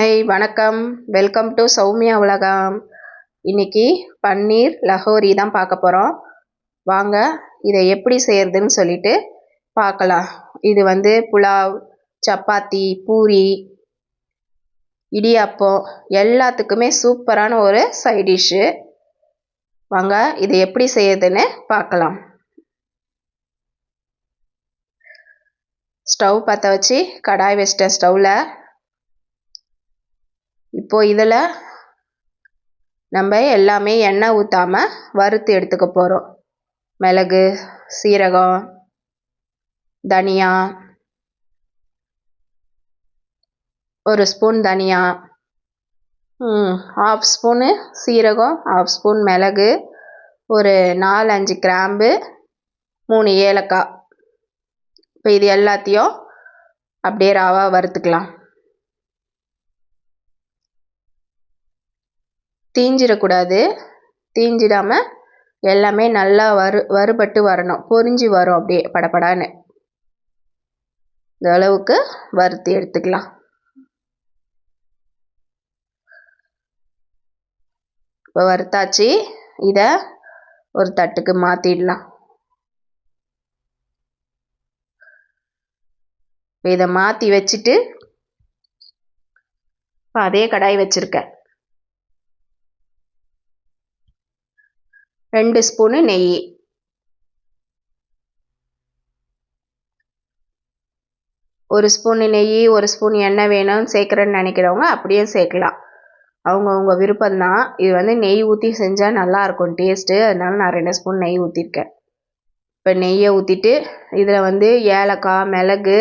Hi வணக்கம். Welcome to Soumya உலகம். இன்னைக்கு பன்னீர் லஹோரி தான் பார்க்க போகிறோம் வாங்க இதை எப்படி செய்கிறதுன்னு சொல்லிட்டு பார்க்கலாம். இது வந்து புலாவ் சப்பாத்தி பூரி இடியாப்பம் எல்லாத்துக்குமே சூப்பரான ஒரு சைடிஷ்ஷு வாங்க இதை எப்படி செய்யறதுன்னு பார்க்கலாம். ஸ்டவ் பற்ற வச்சு கடாய் வச்சிட்டேன் ஸ்டவ்வில் இப்போ இதில் நம்ம எல்லாமே எண்ணெய் ஊற்றாமல் வறுத்து எடுத்துக்க போகிறோம் மிளகு சீரகம் தனியா ஒரு ஸ்பூன் தனியா ஹாஃப் ஸ்பூனு சீரகம் ஹாஃப் ஸ்பூன் மிளகு ஒரு நாலு அஞ்சு கிராம்பு மூணு ஏலக்காய். இப்போ இது எல்லாத்தையும் அப்படியே ராவாக வறுத்துக்கலாம். தீஞ்சிடக்கூடாது. தீஞ்சிடாமல் எல்லாமே நல்லா வறு வறுபட்டு வரணும். பொரிஞ்சு வரும் அப்படியே படப்படான்னு இந்த அளவுக்கு வறுத்து எடுத்துக்கலாம். இப்போ வறுத்தாச்சு. இதை ஒரு தட்டுக்கு மாற்றிடலாம் இதை மாற்றி வச்சுட்டு இப்போ அதே கடாய் வச்சுருக்கேன். ரெண்டு ஸ்பூனு நெய். ஒரு ஸ்பூன் நெய் ஒரு ஸ்பூன் எண்ணெய் வேணும்னு சேர்க்குறேன்னு நினைக்கிறவங்க அப்படியே சேர்க்கலாம். அவங்கவுங்க விருப்பம்தான். இது வந்து நெய் ஊற்றி செஞ்சால் நல்லாயிருக்கும் டேஸ்ட்டு. அதனால நான் ரெண்டு ஸ்பூன் நெய் ஊற்றிருக்கேன் இப்போ நெய்யை ஊற்றிட்டு இதில் வந்து ஏலக்காய் மிளகு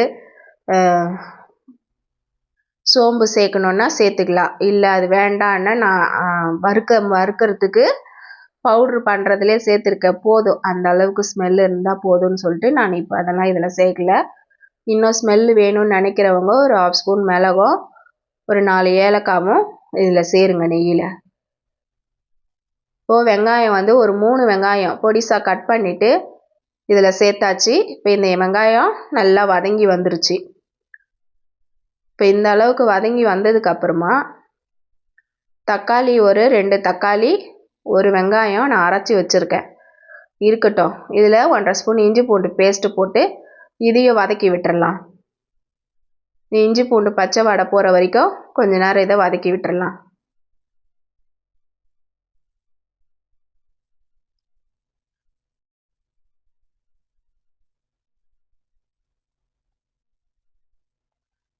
சோம்பு சேர்க்கணுன்னா சேர்த்துக்கலாம். இல்லை அது வேண்டான்னா நான் வறுக்க வறுக்கிறதுக்கு பவுட்ரு பண்ணுறதுலே சேர்த்துருக்க. போதும். அந்த அளவுக்கு ஸ்மெல் இருந்தால் போதும்னு சொல்லிட்டு நான் இப்போ அதெல்லாம் இதில் சேர்க்கல. இன்னும் ஸ்மெல்லு வேணும்னு நினைக்கிறவங்க ஒரு ஆஃப் ஸ்பூன் மிளகும் ஒரு நாலு ஏலக்காவும் இதில் சேருங்க நெய்யில். இப்போது வெங்காயம் வந்து ஒரு மூணு வெங்காயம் பொடிசாக கட் பண்ணிவிட்டு இதில் சேர்த்தாச்சு. இப்போ இந்த வெங்காயம் நல்லா வதங்கி வந்துருச்சு. இப்போ இந்த அளவுக்கு வதங்கி வந்ததுக்கப்புறமா தக்காளி ஒரு ரெண்டு தக்காளி ஒரு வெங்காயம் நான் அரைச்சி வச்சுருக்கேன். இருக்கட்டும். இதில் ஒன்றரை ஸ்பூன் இஞ்சி பூண்டு பேஸ்ட்டு போட்டு இதையும் வதக்கி விட்டுறலாம். இஞ்சி பூண்டு பச்சை வடை போகிற வரைக்கும் கொஞ்ச நேரம் இதை வதக்கி விட்டுறலாம்.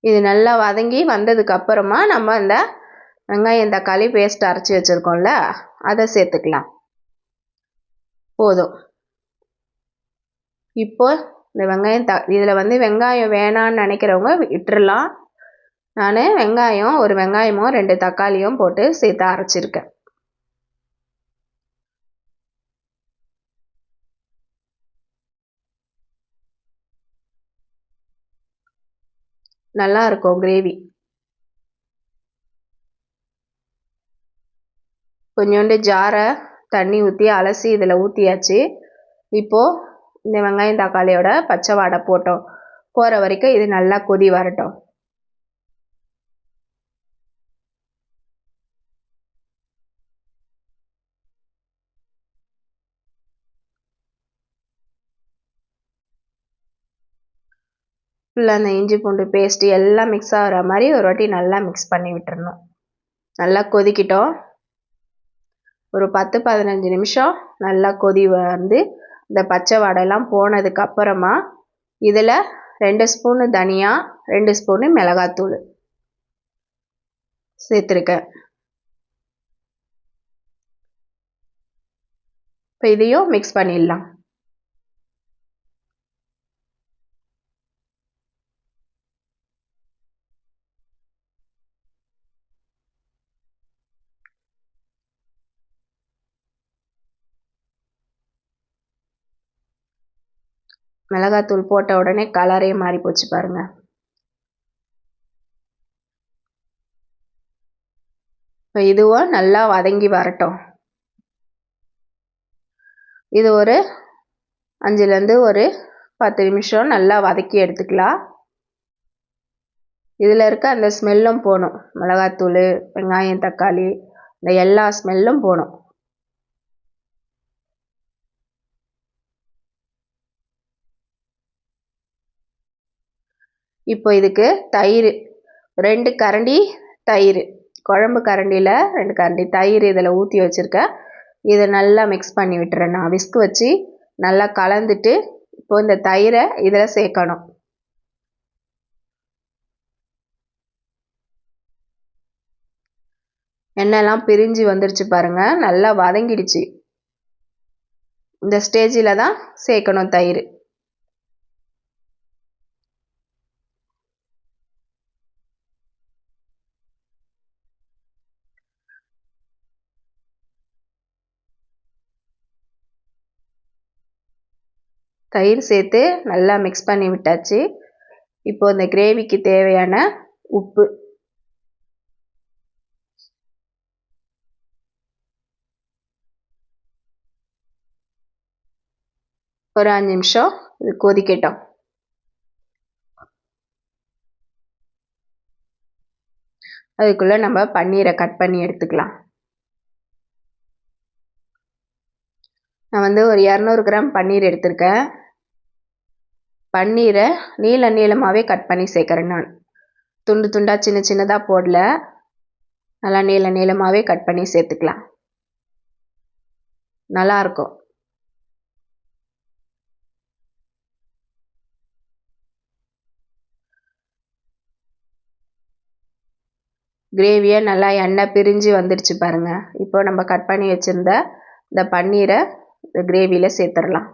இது நல்லா வதங்கி வந்ததுக்கு அப்புறமா நம்ம இந்த வெங்காயம் தக்காளி பேஸ்ட் அரைச்சி வச்சுருக்கோம்ல. அதை சேர்த்துக்கலாம். போதும். இப்போ இந்த வெங்காயம் த இதில் வந்து வெங்காயம் வேணான்னு நினைக்கிறவங்க விட்டுறலாம். நான் வெங்காயம் ஒரு வெங்காயமும் ரெண்டு தக்காளியும் போட்டு சேர்த்து அரைச்சிருக்கேன். நல்லா இருக்கும் கிரேவி. கொஞ்சோண்டு ஜாரை தண்ணி ஊற்றி அலசி இதில் ஊற்றியாச்சு இப்போது இந்த வெங்காயம் தக்காளியோட பச்சை வாடை போட்டோம். போகிற வரைக்கும் இது நல்லா கொதி வரட்டும். ஃபுல்லாக அந்த இஞ்சி பூண்டு பேஸ்ட்டு எல்லாம் மிக்ஸ் ஆகிற மாதிரி ஒரு வாட்டி நல்லா மிக்ஸ் பண்ணி விட்டுறணும். நல்லா கொதிக்கிட்டோம். ஒரு பத்து பதினஞ்சு நிமிஷம் நல்லா கொதி வந்து இந்த பச்சை வடைலாம் போனதுக்கப்புறமா இதில் ரெண்டு ஸ்பூனு தனியா ரெண்டு ஸ்பூனு மிளகாத்தூள் சேர்த்துருக்கேன். இப்போ இதையும் மிக்ஸ் பண்ணிடலாம். மிளகாத்தூள் போட்ட உடனே கலரே மாறி போச்சு பாருங்க. இப்போ இதுவும் நல்லா வதங்கி வரட்டும். இது ஒரு அஞ்சுலேருந்து ஒரு பத்து நிமிஷம் நல்லா வதக்கி எடுத்துக்கலாம். இதில் இருக்க அந்த ஸ்மெல்லும் போகணும் மிளகாத்தூள் வெங்காயம் தக்காளி இந்த எல்லா ஸ்மெல்லும் போகணும் இப்போ இதுக்கு தயிர். ரெண்டு கரண்டி தயிர். குழம்பு கரண்டியில் ரெண்டு கரண்டி தயிர் இதில் ஊற்றி வச்சுருக்கேன். இதை நல்லா மிக்ஸ் பண்ணி விட்டுறேன். நான் விஸ்க் வச்சு நல்லா கலந்துட்டு இப்போ இந்த தயிரை இதில் சேர்க்கணும். எண்ணெய்லாம் பிரிஞ்சு வந்துருச்சு பாருங்கள் நல்லா வதங்கிடுச்சு. இந்த ஸ்டேஜில் தான் சேர்க்கணும் தயிர். தயிர் சேர்த்து நல்லா மிக்ஸ் பண்ணி விட்டாச்சு. இப்போது இந்த கிரேவிக்கு தேவையான உப்பு. ஒரு அஞ்சு நிமிஷம் இது கொதிக்கட்டும். அதுக்குள்ளே நம்ம பன்னீரை கட் பண்ணி எடுத்துக்கலாம். நான் வந்து ஒரு இரநூறு கிராம் பன்னீர் எடுத்திருக்கேன். பன்னீரை நீள நீளமாகவே கட் பண்ணி சேர்க்குறேன் நான். துண்டு துண்டாக சின்ன சின்னதாக போடல. நல்லா நீள நீளமாகவே கட் பண்ணி சேர்த்துக்கலாம். நல்லாயிருக்கும் கிரேவியை நல்லா எண்ணெய் பிரிஞ்சு வந்துடுச்சு பாருங்கள் இப்போ நம்ம கட் பண்ணி வச்சுருந்த இந்த பன்னீரை இந்த கிரேவியில் சேர்த்துடலாம்.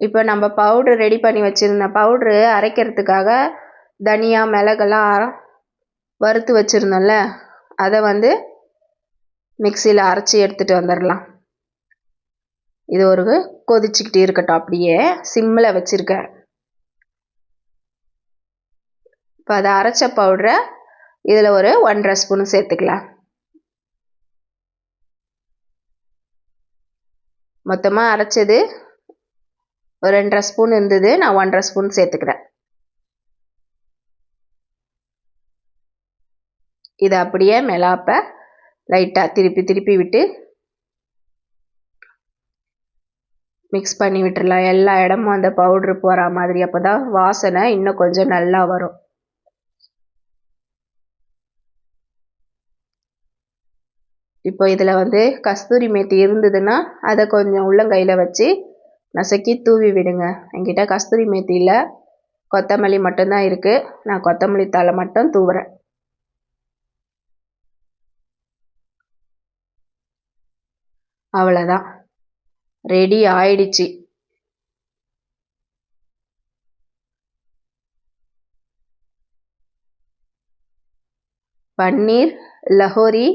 இப்போ நம்ம பவுட்ரு ரெடி பண்ணி வச்சுருந்த பவுட்ரு அரைக்கிறதுக்காக தனியா மிளகெல்லாம் வறுத்து வச்சுருந்தோம்ல அதை வந்து மிக்சியில் அரைச்சி எடுத்துகிட்டு வந்துடலாம். இது ஒரு கொதிச்சுக்கிட்டே இருக்கட்டும். அப்படியே சிம்மில் வச்சுருக்கேன் இப்போ அதை அரைச்ச பவுடரை இதில் ஒரு ஒன்றரை ஸ்பூன் சேர்த்துக்கலாம். மொத்தமாக அரைச்சது ஒரு ரெண்டரை ஸ்பூன் இருந்தது. நான் ஒன்றரை ஸ்பூன் சேர்த்துக்கிறேன். இதை அப்படியே மெலாப்பை லைட்டாக திருப்பி திருப்பி விட்டு மிக்ஸ் பண்ணி விட்டுடலாம் எல்லா இடமும் அந்த பவுட்ரு போகிற மாதிரி. அப்போ தான் வாசனை இன்னும் கொஞ்சம் நல்லா வரும். இப்போ இதில் வந்து கஸ்தூரி மேத்தி இருந்ததுன்னா அதை கொஞ்சம் உள்ளங்கையில் வச்சு நசுக்கி தூவி விடுங்க. என்கிட்ட கஸ்தூரி மேத்தி இல்லை கொத்தமல்லி மட்டும்தான் இருக்குது நான் கொத்தமல்லி தலை மட்டும் தூவுறேன். அவ்வளோதான் ரெடி ஆயிடுச்சு. பன்னீர் லஹோரி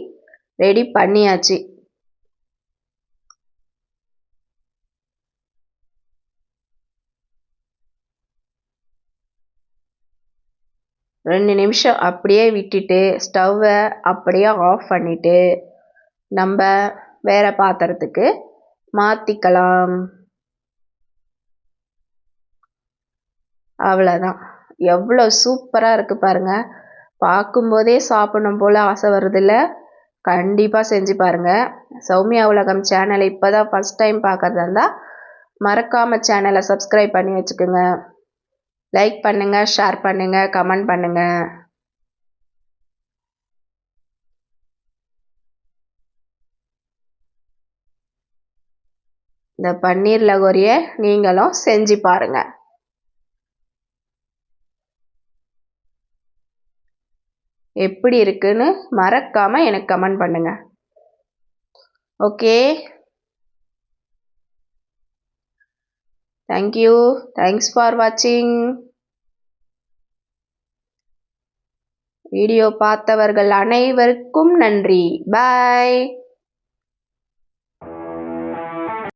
ரெடி பண்ணியாச்சு. ரெண்டு நிமிஷம் அப்படியே விட்டுட்டு ஸ்டவ்வை அப்படியே ஆஃப் பண்ணிவிட்டு நம்ம வேறு பாத்திரத்துக்கு மாற்றிக்கலாம் அவ்வளோதான் எவ்வளோ சூப்பராக இருக்குது பாருங்கள் பார்க்கும்போதே சாப்பிடணும் போல் ஆசை வருதில்ல. கண்டிப்பாக செஞ்சு பாருங்கள் சௌமியா உலகம் சேனலை இப்போ தான் ஃபஸ்ட் டைம் பார்க்குறதா இருந்தால் மறக்காமல் சேனலை சப்ஸ்கிரைப் பண்ணி வச்சுக்கோங்க. லைக் பண்ணுங்கள் ஷேர் பண்ணுங்கள் கமெண்ட் பண்ணுங்கள் இந்த பன்னீர் லகோரியை நீங்களும் செஞ்சு பாருங்கள் எப்படி இருக்குன்னு மறக்காமல் எனக்கு கமெண்ட் பண்ணுங்கள் okay thank you thanks for வாட்சிங் வீடியோ பார்த்தவர்கள் அனைவருக்கும் நன்றி. பாய்